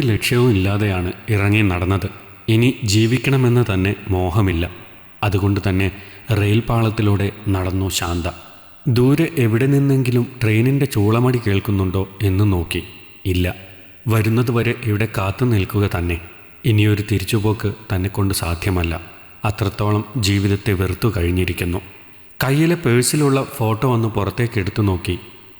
ഒരു ലക്ഷ്യവും ഇല്ലാതെയാണ് ഇറങ്ങി നടന്നത്. ഇനി ജീവിക്കണമെന്ന് തന്നെ മോഹമില്ല. അതുകൊണ്ട് തന്നെ റെയിൽപാളത്തിലൂടെ നടന്നു ശാന്ത. ദൂരെ എവിടെ നിന്നെങ്കിലും ട്രെയിനിന്റെ ചൂളമടി കേൾക്കുന്നുണ്ടോ എന്ന് നോക്കി. ഇല്ല. വരുന്നതുവരെ ഇവിടെ കാത്തു നിൽക്കുക തന്നെ. ഇനിയൊരു തിരിച്ചുപോക്ക് തന്നെ കൊണ്ട് സാധ്യമല്ല. അത്രത്തോളം ജീവിതത്തെ വെറുത്തു കഴിഞ്ഞിരിക്കുന്നു. കയ്യിലെ പേഴ്സിലുള്ള ഫോട്ടോ ഒന്ന് പുറത്തേക്ക് എടുത്തു നോക്കി.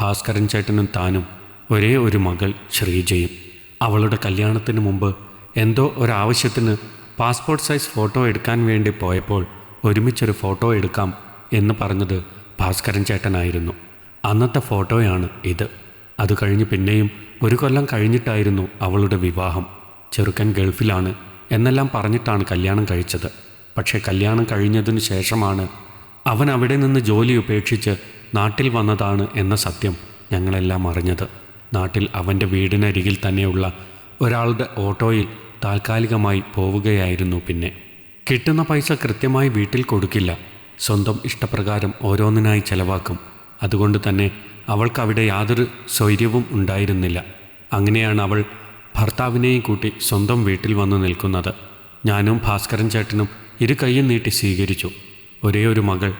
ഭാസ്കരൻ ചേട്ടനും താനും ഒരേ ഒരു മകൾ ശ്രീജയും. അവളുടെ കല്യാണത്തിന് മുമ്പ് എന്തോ ഒരാവശ്യത്തിന് പാസ്പോർട്ട് സൈസ് ഫോട്ടോ എടുക്കാൻ വേണ്ടി പോയപ്പോൾ ഒരുമിച്ചൊരു ഫോട്ടോ എടുക്കാം എന്ന് പറഞ്ഞത് ഭാസ്കരൻ ചേട്ടനായിരുന്നു. അന്നത്തെ ഫോട്ടോയാണ് ഇത്. അത് കഴിഞ്ഞ് പിന്നെയും ഒരു കൊല്ലം കഴിഞ്ഞിട്ടായിരുന്നു അവളുടെ വിവാഹം. ചെറുക്കൻ ഗൾഫിലാണ് എന്നെല്ലാം പറഞ്ഞിട്ടാണ് കല്യാണം കഴിച്ചത്. പക്ഷേ കല്യാണം കഴിഞ്ഞതിന് ശേഷമാണ് അവൻ അവിടെ നിന്ന് ജോലി ഉപേക്ഷിച്ച് നാട്ടിൽ വന്നതാണ് എന്ന സത്യം ഞങ്ങളെല്ലാം അറിഞ്ഞത്. നാട്ടിൽ അവന്റെ വീടിനരികിൽ തന്നെയുള്ള ഒരാളുടെ ഓട്ടോയിൽ താൽക്കാലികമായി പോവുകയായിരുന്നു പിന്നെ. കിട്ടുന്ന പൈസ കൃത്യമായി വീട്ടിൽ കൊടുക്കില്ല. സ്വന്തം ഇഷ്ടപ്രകാരം ഓരോന്നിനായി ചെലവാക്കും. അതുകൊണ്ട് തന്നെ അവൾക്കവിടെ യാതൊരു സ്വൈര്യവും ഉണ്ടായിരുന്നില്ല. അങ്ങനെയാണ് അവൾ ഭർത്താവിനെയും കൂട്ടി സ്വന്തം വീട്ടിൽ വന്നു നിൽക്കുന്നത്. ഞാനും ഭാസ്കരൻ ചേട്ടനും ഇരു കൈയും നീട്ടി സ്വീകരിച്ചു. ഒരേ ഒരു മകൾ.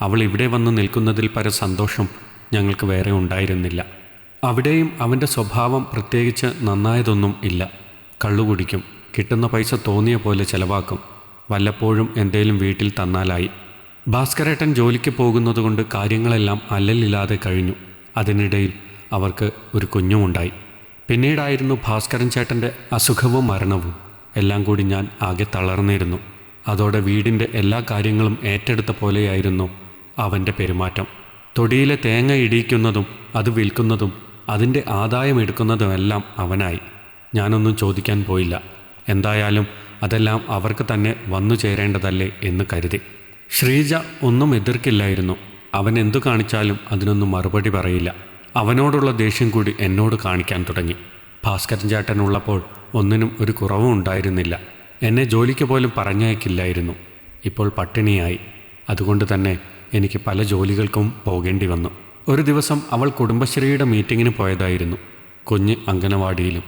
അവൾ ഇവിടെ വന്ന് നിൽക്കുന്നതിൽ പര സന്തോഷം ഞങ്ങൾക്ക് വേറെ ഉണ്ടായിരുന്നില്ല. അവിടെയും അവന്റെ സ്വഭാവം പ്രത്യേകിച്ച് നന്നായതൊന്നും ഇല്ല. കള്ളുകുടിക്കും കിട്ടുന്ന പൈസ തോന്നിയ പോലെ ചെലവാക്കും. വല്ലപ്പോഴും എന്തേലും വീട്ടിൽ തന്നാലായി. ഭാസ്കരേട്ടൻ ജോലിക്ക് പോകുന്നതുകൊണ്ട് കാര്യങ്ങളെല്ലാം അല്ലലില്ലാതെ കഴിഞ്ഞു. അതിനിടയിൽ അവർക്ക് ഒരു കുഞ്ഞുമുണ്ടായി. പിന്നീടായിരുന്നു ഭാസ്കരൻ ചേട്ടന്റെ അസുഖവും മരണവും. എല്ലാം കൂടി ഞാൻ ആകെ തളർന്നിരുന്നു. അതോടെ വീടിന്റെ എല്ലാ കാര്യങ്ങളും ഏറ്റെടുത്ത പോലെയായിരുന്നു അവന്റെ പെരുമാറ്റം. തൊടിയിലെ തേങ്ങ ഇടിയിക്കുന്നതും അത് വിൽക്കുന്നതും അതിന്റെ ആദായം എടുക്കുന്നതുമെല്ലാം അവനായി. ഞാനൊന്നും ചോദിക്കാൻ പോയില്ല. എന്തായാലും അതെല്ലാം അവർക്ക് തന്നെ വന്നു ചേരേണ്ടതല്ലേ എന്ന് കരുതി. ശ്രീജ ഒന്നും എതിർക്കില്ലായിരുന്നു. അവൻ എന്തു കാണിച്ചാലും അതിനൊന്നും മറുപടി പറയില്ല. അവനോടുള്ള ദേഷ്യം കൂടി എന്നോട് കാണിക്കാൻ തുടങ്ങി. ഭാസ്കരൻ ചേട്ടനുള്ളപ്പോൾ ഒന്നിനും ഒരു കുറവും ഉണ്ടായിരുന്നില്ല. എന്നെ ജോലിക്ക് പോലും പറഞ്ഞയക്കില്ലായിരുന്നു. ഇപ്പോൾ പട്ടിണിയായി. അതുകൊണ്ട് തന്നെ എനിക്ക് പല ജോലികൾക്കും പോകേണ്ടി വന്നു. ഒരു ദിവസം അവൾ കുടുംബശ്രീയുടെ മീറ്റിങ്ങിന് പോയതായിരുന്നു. കുഞ്ഞ് അങ്കനവാടിയിലും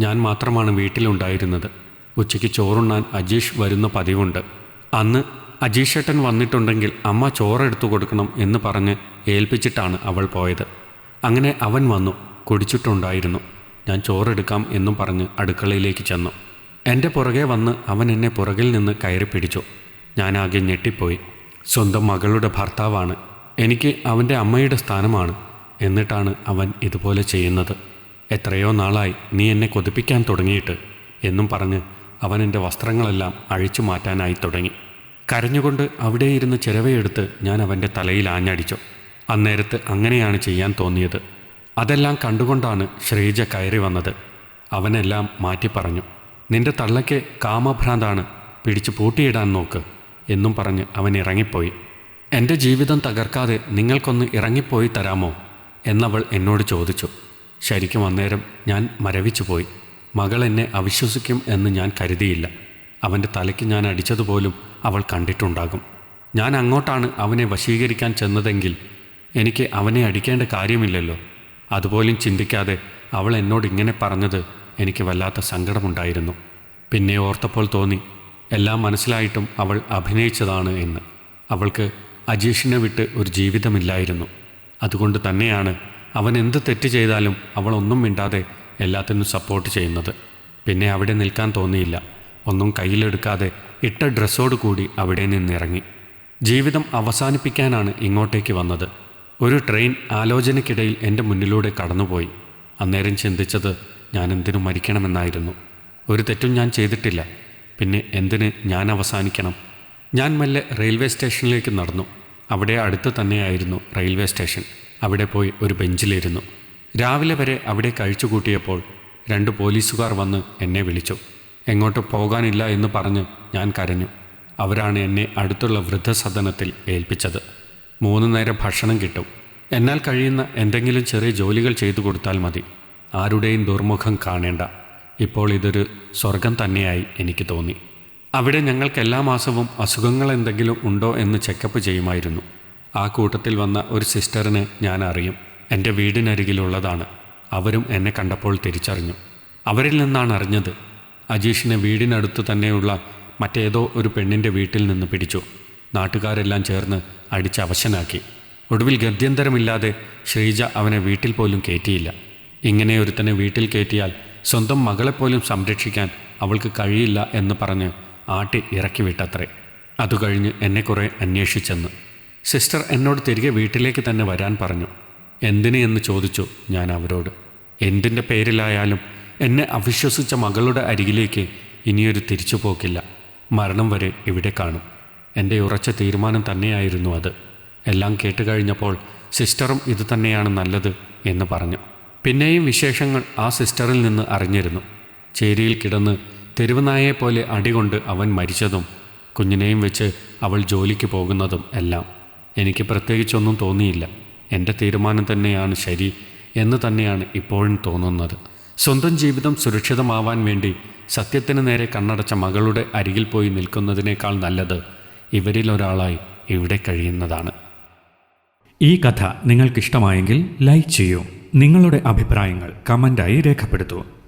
ഞാൻ മാത്രമാണ് വീട്ടിലുണ്ടായിരുന്നത്. ഉച്ചയ്ക്ക് ചോറുണ്ണാൻ അജീഷ് വരുന്ന പതിവുണ്ട്. അന്ന് അജീഷേട്ടൻ വന്നിട്ടുണ്ടെങ്കിൽ അമ്മ ചോറെടുത്തു കൊടുക്കണം എന്ന് പറഞ്ഞ് ഏൽപ്പിച്ചിട്ടാണ് അവൾ പോയത്. അങ്ങനെ അവൻ വന്നു കുടിച്ചിട്ടുണ്ടായിരുന്നു. ഞാൻ ചോറെടുക്കാം എന്നും പറഞ്ഞ് അടുക്കളയിലേക്ക് ചെന്നു. എന്റെ പുറകെ വന്ന് അവൻ എന്നെ പുറകിൽ നിന്ന് കയറി പിടിച്ചു. ഞാനാകെ ഞെട്ടിപ്പോയി. സ്വന്തം മകളുടെ ഭർത്താവാണ്. എനിക്ക് അവന്റെ അമ്മയുടെ സ്ഥാനമാണ് എന്നിട്ടാണ് അവൻ ഇതുപോലെ ചെയ്യുന്നത്. എത്രയോ നാളായി നീ എന്നെ കൊതിപ്പിക്കാൻ തുടങ്ങിയിട്ട് എന്നും പറഞ്ഞ് അവൻ എന്റെ വസ്ത്രങ്ങളെല്ലാം അഴിച്ചു മാറ്റാനായി തുടങ്ങി. കരഞ്ഞുകൊണ്ട് അവിടെ ഇരുന്ന് ചിരവയെടുത്ത് ഞാൻ അവന്റെ തലയിൽ ആഞ്ഞടിച്ചു. അന്നേരത്ത് അങ്ങനെയാണ് ചെയ്യാൻ തോന്നിയത്. അതെല്ലാം കണ്ടുകൊണ്ടാണ് ശ്രീജ കയറി വന്നത്. അവനെല്ലാം മാറ്റി പറഞ്ഞു നിന്റെ തള്ളയ്ക്ക് കാമഭ്രാന്താണ് പിടിച്ചു പൂട്ടിയിടാൻ നോക്ക് എന്നും പറഞ്ഞ് അവൻ ഇറങ്ങിപ്പോയി. എന്റെ ജീവിതം തകർക്കാതെ നിങ്ങൾക്കൊന്ന് ഇറങ്ങിപ്പോയി തരാമോ? എന്നവൾ എന്നോട് ചോദിച്ചു. ശരിക്കും അന്നേരം ഞാൻ മരവിച്ചു പോയി മകൾ എന്നെ അവിശ്വസിക്കും എന്ന് ഞാൻ കരുതിയില്ല. അവന്റെ തലയ്ക്ക് ഞാൻ അടിച്ചതുപോലും അവൾ കണ്ടിട്ടുണ്ടാകും. ഞാൻ അങ്ങോട്ടാണ് അവനെ വശീകരിക്കാൻ ചെന്നതെങ്കിൽ എനിക്ക് അവനെ അടിക്കേണ്ട കാര്യമില്ലല്ലോ. അതുപോലും ചിന്തിക്കാതെ അവൾ എന്നോട് ഇങ്ങനെ പറഞ്ഞത് എനിക്ക് വല്ലാത്ത സങ്കടമുണ്ടായിരുന്നു. പിന്നെ ഓർത്തപ്പോൾ തോന്നി എല്ലാം മനസ്സിലായിട്ടും അവൾ അഭിനയിച്ചതാണ് എന്ന്. അവൾക്ക് അജീഷിനെ വിട്ട് ഒരു ജീവിതമില്ലായിരുന്നു. അതുകൊണ്ട് തന്നെയാണ് അവൻ എന്ത് തെറ്റ് ചെയ്താലും അവൾ ഒന്നും മിണ്ടാതെ എല്ലാത്തിനും സപ്പോർട്ട് ചെയ്യുന്നത്. പിന്നെ അവിടെ നിൽക്കാൻ തോന്നിയില്ല. ഒന്നും കയ്യിലെടുക്കാതെ ഇട്ട ഡ്രസ്സോട് കൂടി അവിടെ നിന്നിറങ്ങി. ജീവിതം അവസാനിപ്പിക്കാനാണ് ഇങ്ങോട്ടേക്ക് വന്നത്. ഒരു ട്രെയിൻ ആലോചനയ്ക്കിടയിൽ എന്റെ മുന്നിലൂടെ കടന്നുപോയി. അന്നേരം ചിന്തിച്ചത് ഞാൻ എന്തിനു മരിക്കണമെന്നായിരുന്നു. ഒരു തെറ്റും ഞാൻ ചെയ്തിട്ടില്ല. പിന്നെ എന്തിന് ഞാൻ അവസാനിക്കണം? ഞാൻ മെല്ലെ റെയിൽവേ സ്റ്റേഷനിലേക്ക് നടന്നു. അവിടെ അടുത്ത് തന്നെയായിരുന്നു റെയിൽവേ സ്റ്റേഷൻ. അവിടെ പോയി ഒരു ബെഞ്ചിലിരുന്നു. രാവിലെ വരെ അവിടെ കഴിച്ചുകൂട്ടിയപ്പോൾ രണ്ട് പോലീസുകാർ വന്ന് എന്നെ വിളിച്ചു. എങ്ങോട്ട് പോകാനില്ല എന്ന് പറഞ്ഞ് ഞാൻ കരഞ്ഞു. അവരാണ് എന്നെ അടുത്തുള്ള വൃദ്ധസദനത്തിൽ ഏൽപ്പിച്ചത്. മൂന്ന് നേരം ഭക്ഷണം കിട്ടും. എന്നാൽ കഴിയുന്ന എന്തെങ്കിലും ചെറിയ ജോലികൾ ചെയ്തു കൊടുത്താൽ മതി. ആരുടെയും ദുർമുഖം കാണേണ്ട. ഇപ്പോൾ ഇതൊരു സ്വർഗം തന്നെയായി എനിക്ക് തോന്നി. അവിടെ ഞങ്ങൾക്ക് എല്ലാ മാസവും അസുഖങ്ങൾ എന്തെങ്കിലും ഉണ്ടോ എന്ന് ചെക്കപ്പ് ചെയ്യുമായിരുന്നു. ആ കൂട്ടത്തിൽ വന്ന ഒരു സിസ്റ്ററിനെ ഞാൻ അറിയും. എന്റെ വീടിനരികിലുള്ളതാണ്. അവരും എന്നെ കണ്ടപ്പോൾ തിരിച്ചറിഞ്ഞു. അവരിൽ നിന്നാണ് അറിഞ്ഞത്. അജീഷിനെ വീടിനടുത്ത് തന്നെയുള്ള മറ്റേതോ ഒരു പെണ്ണിന്റെ വീട്ടിൽ നിന്ന് പിടിച്ചു. നാട്ടുകാരെല്ലാം ചേർന്ന് അടിച്ച് അവശനാക്കി. ഒടുവിൽ ഗത്യന്തരമില്ലാതെ ശ്രീജ അവനെ വീട്ടിൽ പോലും കയറ്റിയില്ല. ഇങ്ങനെ ഒരുത്തനെ വീട്ടിൽ കയറ്റിയാൽ സ്വന്തം മകളെപ്പോലും സംരക്ഷിക്കാൻ അവൾക്ക് കഴിയില്ല എന്ന് പറഞ്ഞ് ആട്ടി ഇറക്കി വിട്ടത്രേ അതുകഴിഞ്ഞ് എന്നെ കുറേ അന്വേഷിച്ചെന്ന്. സിസ്റ്റർ എന്നോട് തിരികെ വീട്ടിലേക്ക് തന്നെ വരാൻ പറഞ്ഞു. എന്തിന് എന്ന് ചോദിച്ചു ഞാൻ അവരോട്. എന്തിന്റെ പേരിലായാലും എന്നെ അവിശ്വസിച്ച മകളുടെ അരികിലേക്ക് ഇനിയൊരു തിരിച്ചുപോക്കില്ല. മരണം വരെ ഇവിടെ കാണും. എന്റെ ഉറച്ച തീരുമാനം തന്നെയായിരുന്നു അത്. എല്ലാം കേട്ട് കഴിഞ്ഞപ്പോൾ സിസ്റ്ററും ഇത് തന്നെയാണ് നല്ലത് എന്ന് പറഞ്ഞു. പിന്നെയും വിശേഷങ്ങൾ ആ സിസ്റ്ററിൽ നിന്ന് അറിഞ്ഞിരുന്നു. ചേരിയിൽ കിടന്ന് തെരുവുനായെ പോലെ അടികൊണ്ട് അവൻ മരിച്ചതും കുഞ്ഞിനെയും വെച്ച് അവൾ ജോലിക്ക് പോകുന്നതും എല്ലാം. എനിക്ക് പ്രത്യേകിച്ചൊന്നും തോന്നിയില്ല. എന്റെ തീരുമാനം തന്നെയാണ് ശരി എന്ന് തന്നെയാണ് ഇപ്പോഴും തോന്നുന്നത്. സ്വന്തം ജീവിതം സുരക്ഷിതമാവാൻ വേണ്ടി സത്യത്തിന് നേരെ കണ്ണടച്ച മകളുടെ അരികിൽ പോയി നിൽക്കുന്നതിനേക്കാൾ നല്ലത് ഇവരിൽ ഒരാളായി ഇവിടെ കഴിയുന്നതാണ്. ഈ കഥ നിങ്ങൾക്കിഷ്ടമായെങ്കിൽ ലൈക്ക് ചെയ്യൂ. നിങ്ങളുടെ അഭിപ്രായങ്ങൾ കമന്റായി രേഖപ്പെടുത്തൂ.